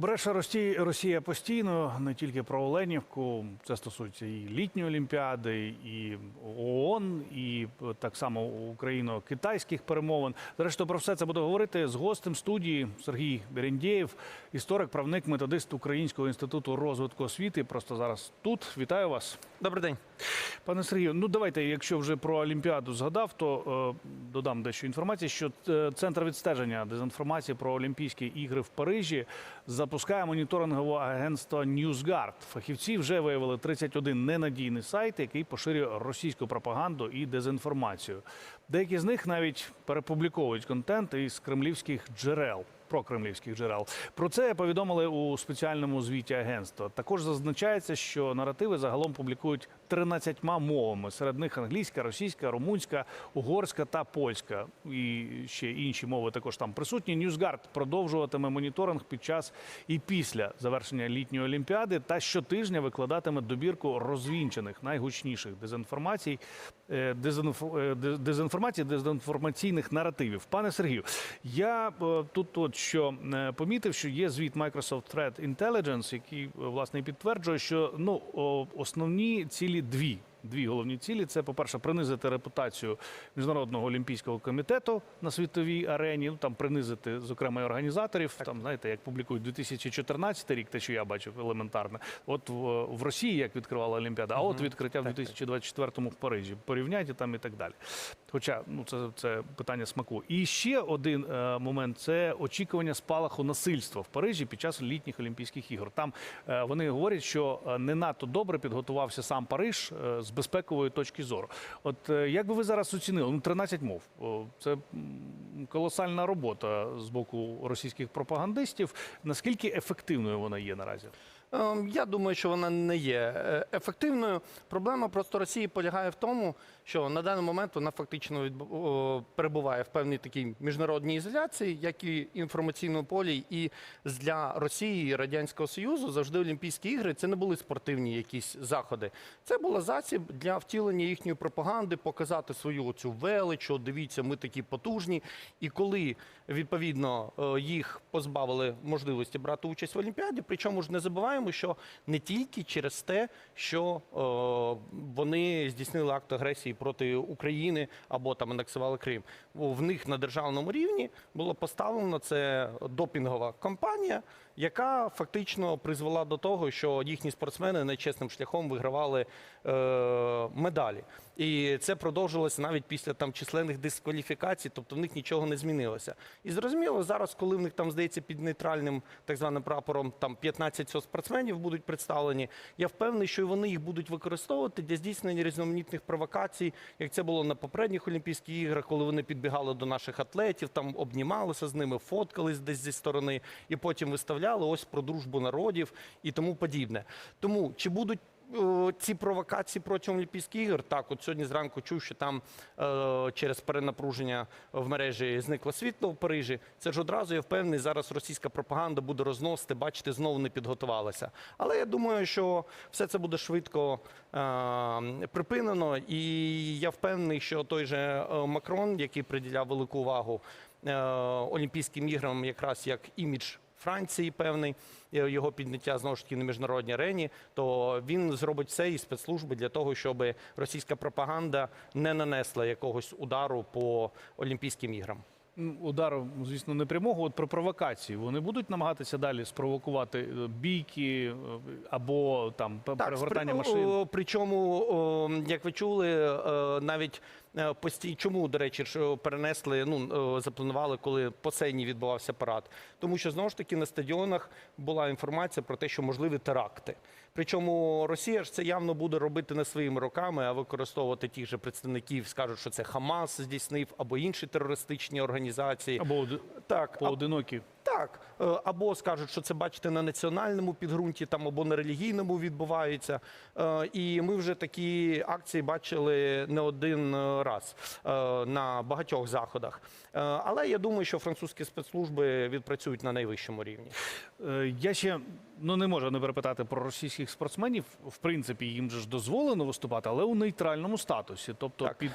Бреше Росія, Росія постійно не тільки про Оленівку. Це стосується і літньої олімпіади, і ООН, і так само україно-китайських перемовин. Зрештою, про все це буду говорити з гостем студії Сергій Берендєєв, історик, правник, методист Українського інституту розвитку освіти. Просто зараз тут. Вітаю вас. Добрий день. Пане Сергію, ну давайте, якщо вже про Олімпіаду згадав, то е, додам дещо інформації, що е, центр відстеження дезінформації про Олімпійські ігри в Парижі запускає моніторингове агентство NewsGuard. Фахівці вже виявили 31 ненадійний сайт, який поширює російську пропаганду і дезінформацію. Деякі з них навіть перепубліковують контент із кремлівських джерел. Про кремлівських джерел про це повідомили у спеціальному звіті агентства. Також зазначається, що наративи загалом публікують 13 мовами. Серед них англійська, російська, румунська, угорська та польська. І ще інші мови також там присутні. Ньюзгард продовжуватиме моніторинг під час і після завершення літньої олімпіади та щотижня викладатиме добірку розвінчених найгучніших дезінформацій, е, дезінфо- е, дезінформації, дезінформаційних наративів. Пане Сергію, я е, тут от що помітив, що є звіт Microsoft Threat Intelligence, який власне підтверджує, що ну основні цілі дві. Дві головні цілі це, по-перше, принизити репутацію міжнародного олімпійського комітету на світовій арені. Ну там принизити, зокрема, і організаторів. Там знаєте, як публікують 2014 рік, те, що я бачив, елементарно. От в, в Росії як відкривала Олімпіада, а от відкриття в 2024 в Парижі. Порівняйте там і так далі. Хоча ну це, це питання смаку. І ще один е, момент це очікування спалаху насильства в Парижі під час літніх Олімпійських ігор. Там е, вони говорять, що е, не надто добре підготувався сам Париж е, з безпекової точки зору. От е, як би ви зараз оцінили? Ну 13 мов. Це колосальна робота з боку російських пропагандистів. Наскільки ефективною вона є наразі? Ем, Я думаю, що вона не є е, ефективною. Проблема просто Росії полягає в тому, що на даний момент вона фактично перебуває в певній такій міжнародній ізоляції, як і інформаційному полі. І для Росії і Радянського Союзу завжди Олімпійські ігри це не були спортивні якісь заходи. Це була засіб для втілення їхньої пропаганди, показати свою цю велич, от дивіться, ми такі потужні. І коли відповідно е, їх позбавили можливості брати участь в Олімпіаді, причому ж не забуваємо, що не тільки через те, що е, вони здійснили акт агресії проти України або там анексували Крим. В них на державному рівні було поставлено це допінгова кампанія, яка фактично призвела до того, що їхні спортсмени нечесним шляхом вигравали е, медалі. І це продовжилося навіть після там численних дискваліфікацій, тобто в них нічого не змінилося. І зрозуміло, зараз, коли в них там здається під нейтральним так званим прапором там 15 спортсменів будуть представлені, я впевнений, що і вони їх будуть використовувати для здійснення різноманітних провокацій, як це було на попередніх Олімпійських іграх, коли вони підбігали до наших атлетів, там обнімалися з ними, фоткались десь зі сторони, і потім виставляли ось про дружбу народів і тому подібне. Тому чи будуть ці провокації протягом Олімпійських ігор. Так, от сьогодні зранку чув, що там е, через перенапруження в мережі зникло світло в Парижі. Це ж одразу я впевнений, зараз російська пропаганда буде розносити, бачите, знову не підготувалася. Але я думаю, що все це буде швидко е, припинено. І я впевнений, що той же е, Макрон, який приділяв велику увагу е, Олімпійським іграм, якраз як імідж. Франції певний е, його підняття знову ж таки на міжнародній арені, то він зробить все і спецслужби для того, щоб російська пропаганда не нанесла якогось удару по Олімпійським іграм. Удару, звісно, не прямого. От про провокації вони будуть намагатися далі спровокувати е, бійки е, або там п- перегортання спри- машин. Причому, як ви чули, е, навіть постій, чому, до речі, перенесли, ну запланували, коли по Сейні відбувався парад. Тому що знову ж таки на стадіонах була інформація про те, що можливі теракти. Причому Росія ж це явно буде робити не своїми руками, а використовувати тих же представників, скажуть, що це Хамас здійснив або інші терористичні організації. Або Так, поодинокі. Так, е, або скажуть, що це бачите на національному підґрунті, там або на релігійному відбувається. Е, І ми вже такі акції бачили не один е, раз на багатьох заходах. Але я думаю, що французькі спецслужби відпрацюють на найвищому рівні. Я ще Ну, не можу не перепитати про російських спортсменів. В принципі, їм же ж дозволено виступати, але у нейтральному статусі, тобто Так. під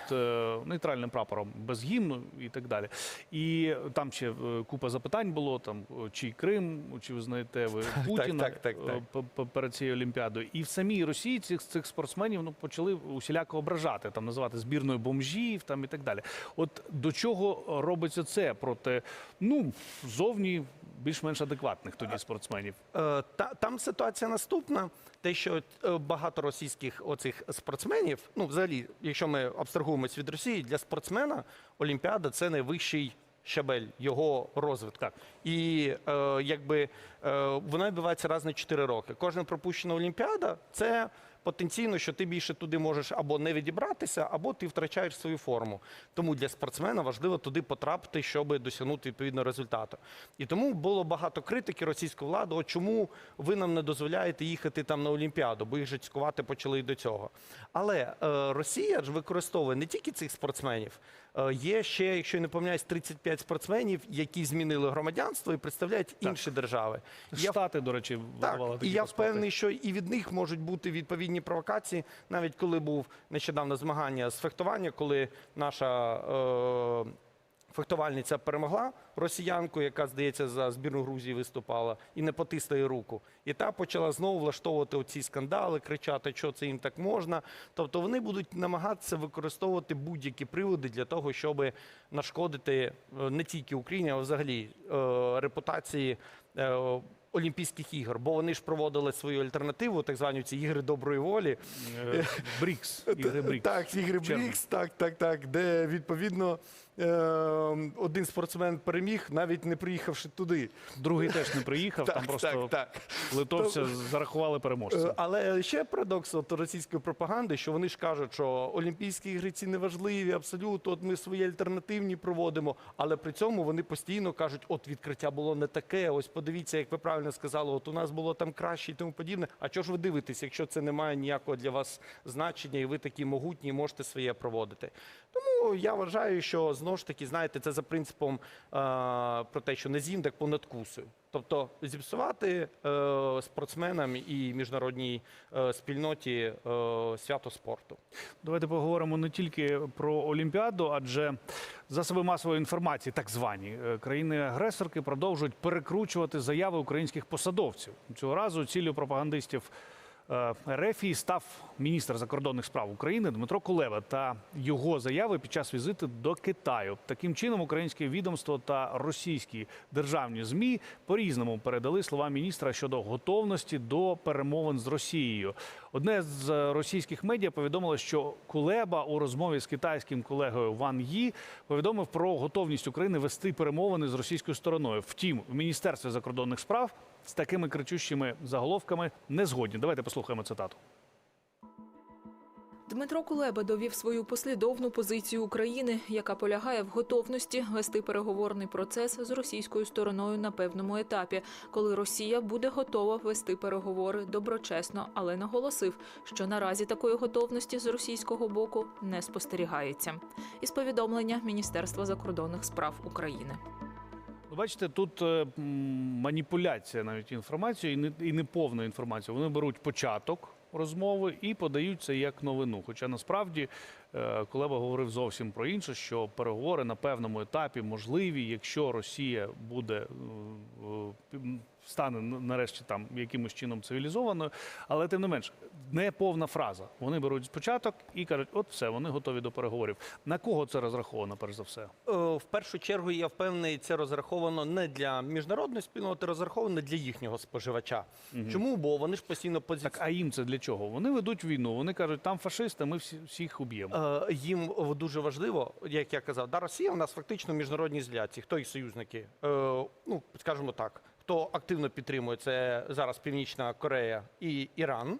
нейтральним прапором, без гімну і так далі. І там ще купа запитань було: там е, чи Крим, чи ви знаєте ви Путіна так, так, так. п- перед цією Олімпіадою. І в самій Росії цих, цих спортсменів ну, почали усіляко ображати, там називати збірною бомжів там, і так далі. От до чого робиться це проти ну, зовні більш-менш адекватних тоді спортсменів? Е, Та, там ситуація наступна. Те, що е, багато російських оцих спортсменів, ну взагалі, якщо ми абстрагуємось від Росії, для спортсмена Олімпіада це найвищий щабель його розвитку. І е, якби е, вона відбувається раз на 4 роки. Кожна пропущена Олімпіада це потенційно, що ти більше туди можеш або не відібратися, або ти втрачаєш свою форму. Тому для спортсмена важливо туди потрапити, щоб досягнути відповідного результату. І тому було багато критики російської влади. Чому ви нам не дозволяєте їхати там на Олімпіаду, бо їх же цькувати почали і до цього. Але е, Росія ж використовує не тільки цих спортсменів. Е, Є ще, якщо я не помиляюсь, 35 спортсменів, які змінили громадянство і представляють інші держави. Я Штати, до речі, так, такі і я паспорти. впевнений, що і від них можуть бути відповідні провокації. Навіть коли був нещодавно змагання з фехтування, коли наша е, фехтувальниця перемогла росіянку, яка, здається, за збірну Грузії виступала, і не потисла руку. І та почала знову влаштовувати оці скандали, кричати, що це їм так можна. Тобто вони будуть намагатися використовувати будь-які приводи для того, щоб нашкодити е, не тільки Україні, а взагалі е, репутації. е, Олімпійських ігор, бо вони ж проводили свою альтернативу, так звані ці ігри доброї волі. Брікс, ігри Брікс. Так, ігри. Брікс, так, так, так, де відповідно один спортсмен переміг, навіть не приїхавши туди. Другий теж не приїхав, там просто литовця зарахували переможця. Е, Але ще парадокс от російської пропаганди, що вони ж кажуть, що Олімпійські ігри ці неважливі, абсолютно. От ми свої альтернативні проводимо. Але при цьому вони постійно кажуть, от відкриття було не таке. Ось подивіться, як ви правильно сказали, от у нас було там краще і тому подібне. А чого ж ви дивитесь, якщо це не має ніякого для вас значення, і ви такі могутні, можете своє проводити? Тому я вважаю, що знову ж таки, знаєте, це за принципом е, про те, що не з'їм, так понад кусою. Тобто зіпсувати е, спортсменам і міжнародній е, спільноті е, свято спорту. Давайте поговоримо не тільки про Олімпіаду, адже засоби масової інформації, так звані е, країни-агресорки, продовжують перекручувати заяви українських посадовців. Цього разу ціллю пропагандистів е, РФ став міністр закордонних справ України Дмитро Кулеба та його заяви під час візиту до Китаю. Таким чином, українське відомство та російські державні змі по-різному передали слова міністра щодо готовності до перемовин з Росією. Одне з російських медіа повідомило, що Кулеба у розмові з китайським колегою Ван Ї повідомив про готовність України вести перемовини з російською стороною. Втім, в міністерстві закордонних справ з такими кричущими заголовками не згодні. Давайте послухаємо цитату. Дмитро Кулеба довів свою послідовну позицію України, яка полягає в готовності вести переговорний процес з російською стороною на певному етапі, коли Росія буде готова вести переговори доброчесно, але наголосив, що наразі такої готовності з російського боку не спостерігається. Із повідомлення Міністерства закордонних справ України. Бачите, тут е, маніпуляція навіть інформацією і не, і не повна інформація. Вони беруть початок розмови і подають це як новину. Хоча насправді е, Кулеба говорив зовсім про інше, що переговори на певному етапі можливі, якщо Росія буде е, е, стане нарешті там якимось чином цивілізованою. Але тим не менш, не повна фраза. Вони беруть початок і кажуть, от все, вони готові до переговорів. На кого це розраховано, перш за все? В першу чергу я впевнений, це розраховано не для міжнародної спільноти, розраховано для їхнього споживача. Чому? Бо вони ж постійно Так, а їм це для чого? Вони ведуть війну. Вони кажуть, там фашисти, ми всі, всіх уб'ємо. Е, Їм е, дуже важливо, як я казав, да, Росія у нас фактично в міжнародній зляці. Хто їх союзники? Е, ну, скажімо так, хто активно підтримує це зараз Північна Корея і Іран.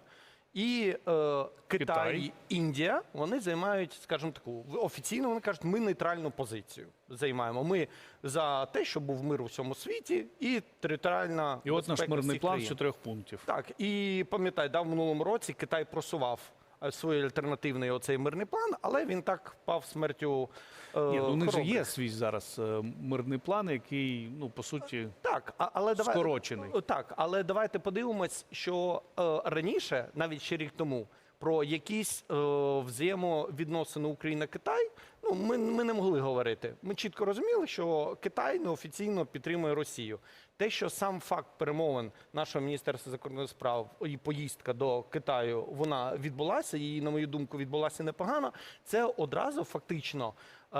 І е, Китай, Китай. Індія вони займають, скажімо таку, офіційно вони кажуть, ми нейтральну позицію займаємо. Ми за те, щоб був мир у всьому світі, і територіальна І от наш мирний план з чотирьох пунктів. Так, і пам'ятай, да, в минулому році Китай просував свій альтернативний оцей мирний план, але він так пав смертю. е, Ні, ну, у них же хоробрих. є свій зараз е, мирний план, який, ну, по суті, Так, а- але давай Скорочений. Так, але давайте подивимось, що е, раніше, навіть ще рік тому, про якісь е, взаємовідносини Україна-Китай, ну ми, ми не могли говорити. Ми чітко розуміли, що Китай неофіційно підтримує Росію. Те, що сам факт перемовин нашого міністерства закордонних справ і поїздка до Китаю вона відбулася, і на мою думку відбулася непогано. Це одразу фактично. Е,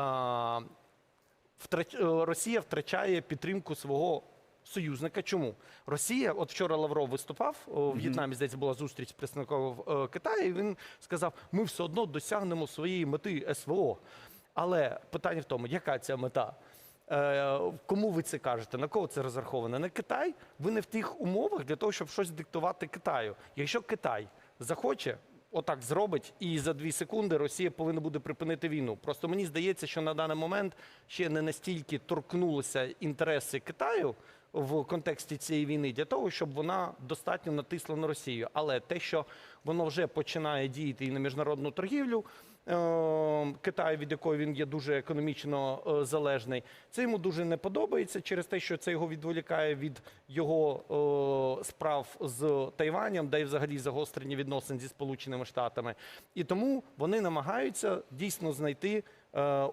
втрач... е, Росія втрачає підтримку свого союзника. Чому Росія? От вчора Лавров виступав в В'єтнамі. Здається, була зустріч з представником е, Китаю. і Він сказав: ми все одно досягнемо своєї мети СВО. Але питання в тому, яка ця мета? Е, Кому ви це кажете? На кого це розраховано? На Китай? Ви не в тих умовах для того, щоб щось диктувати Китаю. Якщо Китай захоче, отак зробить, і за дві секунди Росія повинна буде припинити війну. Просто мені здається, що на даний момент ще не настільки торкнулися інтереси Китаю в контексті цієї війни для того, щоб вона достатньо натисла на Росію. Але те, що воно вже починає діяти і на міжнародну торгівлю. Е, Китаю, від якої він є дуже економічно е, залежний, це йому дуже не подобається через те, що це його відволікає від його е, справ з Тайванем, де й взагалі загострення відносин зі Сполученими Штатами. І тому вони намагаються дійсно знайти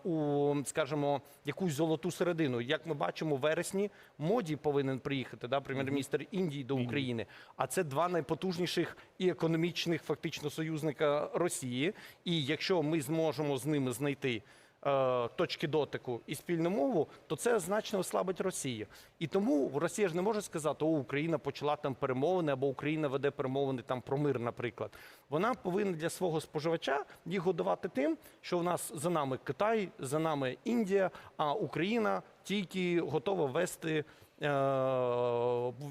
у, скажімо, якусь золоту середину. Як ми бачимо, в вересні моді повинен приїхати, да, прем'єр-міністр Індії до України. А це два найпотужніших і економічних фактично союзника Росії. І якщо ми зможемо з ними знайти. Е, Точки дотику і спільну мову, то це значно ослабить Росію. І тому Росія ж не може сказати, о, Україна почала там перемовини, або Україна веде перемовини там про мир, наприклад. Вона повинна для свого споживача їх годувати тим, що в нас за нами Китай, за нами Індія, а Україна тільки готова вести е,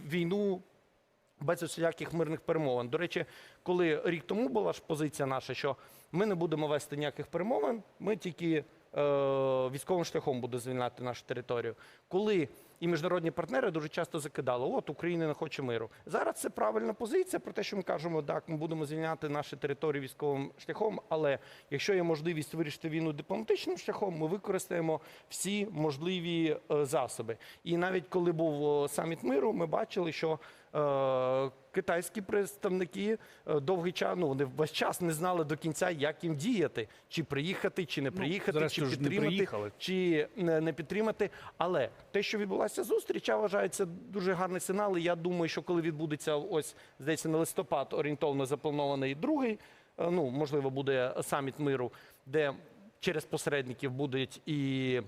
війну без усіляких мирних перемовин. До речі, коли рік тому була ж позиція наша, що ми не будемо вести ніяких перемовин, ми тільки військовим шляхом будемо звільняти нашу територію. Коли і міжнародні партнери дуже часто закидали, от Україна не хоче миру. Зараз це правильна позиція про те, що ми кажемо, так, ми будемо звільняти наші території військовим шляхом, але якщо є можливість вирішити війну дипломатичним шляхом, ми використаємо всі можливі е, засоби. І навіть коли був е, саміт миру, ми бачили, що е, китайські представники е, довгий час, ну вони весь час не знали до кінця, як їм діяти, чи приїхати, чи не приїхати, чи Ну, зрештою ж не підтримати, чи не, не підтримати. Але те, що відбулася зустріч, я вважаю, це дуже гарний сигнал. І я думаю, що коли відбудеться ось здається на листопад орієнтовно запланований другий, е, ну можливо, буде саміт миру, де через посередників будуть і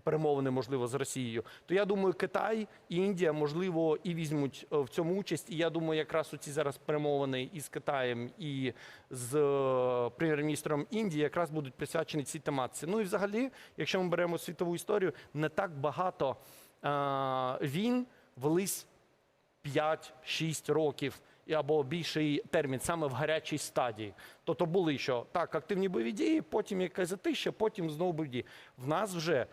перемовини, можливо, з Росією, то я думаю, Китай і Індія, можливо, і візьмуть е, в цьому участь. І я думаю, якраз у ці зараз перемовини із Китаєм і з е, прем'єр-міністром Індії якраз будуть присвячені цій тематиці. Ну і взагалі, якщо ми беремо світову історію, не так багато е, війн велись 5-6 років або більший термін саме в гарячій стадії. Тобто були що так, активні бойові дії, потім якась затища, потім знову бойові дії. В нас вже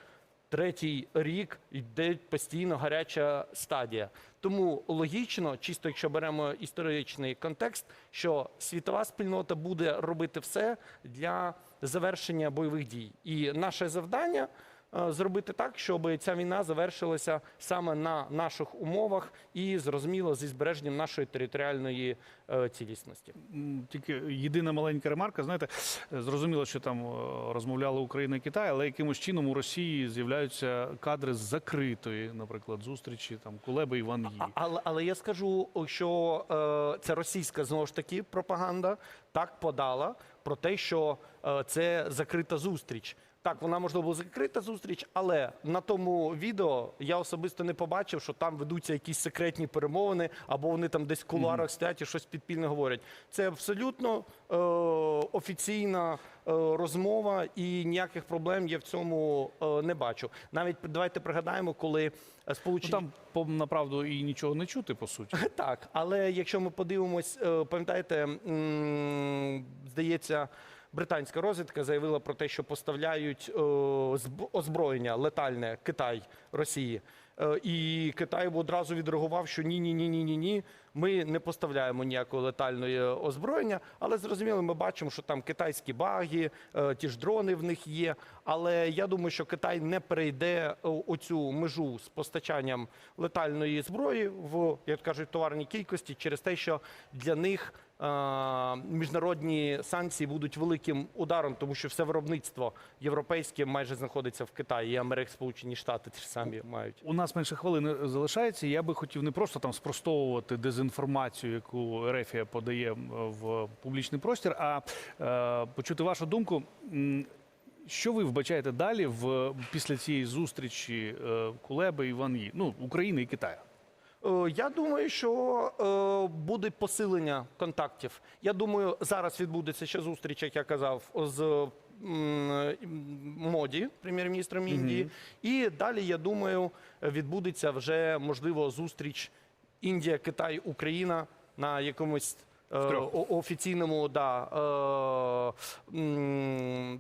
третій рік йде постійно гаряча стадія. Тому логічно, чисто якщо беремо історичний контекст, що світова спільнота буде робити все для завершення бойових дій. І наше завдання зробити так, щоб ця війна завершилася саме на наших умовах і зрозуміло зі збереженням нашої територіальної е, цілісності. Тільки єдина маленька ремарка. Знаєте, е, зрозуміло, що там е, розмовляли Україна і Китай, але якимось чином у Росії з'являються кадри з закритої, наприклад, зустрічі там Кулеби і Ван Ї. Але, але я скажу, що е, це російська знову ж таки пропаганда так подала про те, що е, це закрита зустріч. Так, вона можливо була закрита зустріч, але на тому відео я особисто не побачив, що там ведуться якісь секретні перемовини, або вони там десь в кулуарах стоять і щось підпільне говорять. Це абсолютно е, офіційна е, розмова, і ніяких проблем я в цьому е, не бачу. Навіть давайте пригадаємо, коли е, Ну, сполучені там по направду і нічого не чути, по суті. так, але якщо ми подивимось, е, пам'ятаєте, здається, британська розвідка заявила про те, що поставляють е, зб- озброєння летальне Китай Росії. Е, І Китай одразу відреагував, що ні, ні, ні, ні, ні, ні. Ми не поставляємо ніякого летальної озброєння, але зрозуміло, ми бачимо, що там китайські баги, е, ті ж дрони в них є. Але я думаю, що Китай не перейде е, оцю межу з постачанням летальної зброї в як кажуть товарній кількості через те, що для них е, міжнародні санкції будуть великим ударом, тому що все виробництво європейське майже знаходиться в Китаї, і Америка, Сполучені Штати ті ж самі мають. У нас менше хвилини залишається. Я би хотів не просто там спростовувати дезінформацію, яку Рефія подає в публічний простір, а е, почути вашу думку. Що ви вбачаєте далі в після цієї зустрічі е, Кулеби і Ван Ї? Ну, України і Китаю? Е, Я думаю, що буде посилення контактів. Я думаю, зараз відбудеться ще зустріч, як я казав, з моді, прем'єр-міністром Індії. І далі, я думаю, відбудеться вже можливо зустріч Індія, Китай, Україна на якомусь. е, офіційному да, е, м,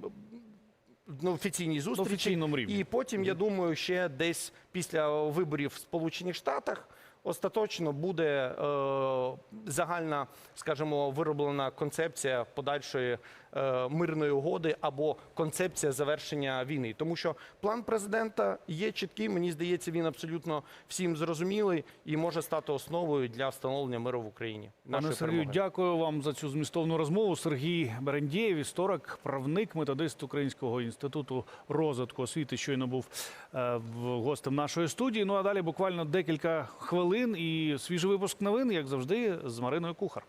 ну, офіційній зустрічі. офіційному рівні. І потім, я думаю, ще десь після виборів в Сполучених Штатах остаточно буде е, загальна, скажімо, вироблена концепція подальшої е, мирної угоди або концепція завершення війни. Тому що план президента є чіткий. Мені здається, він абсолютно всім зрозумілий і може стати основою для встановлення миру в Україні. Пане Сергію, дякую вам за цю змістовну розмову. Сергій Берендєєв, історик, правник, методист Українського інституту розвитку освіти, щойно був е, гостем нашої студії. Ну а далі буквально декілька хвилин і свіжий випуск новин, як завжди, з Мариною Кухар.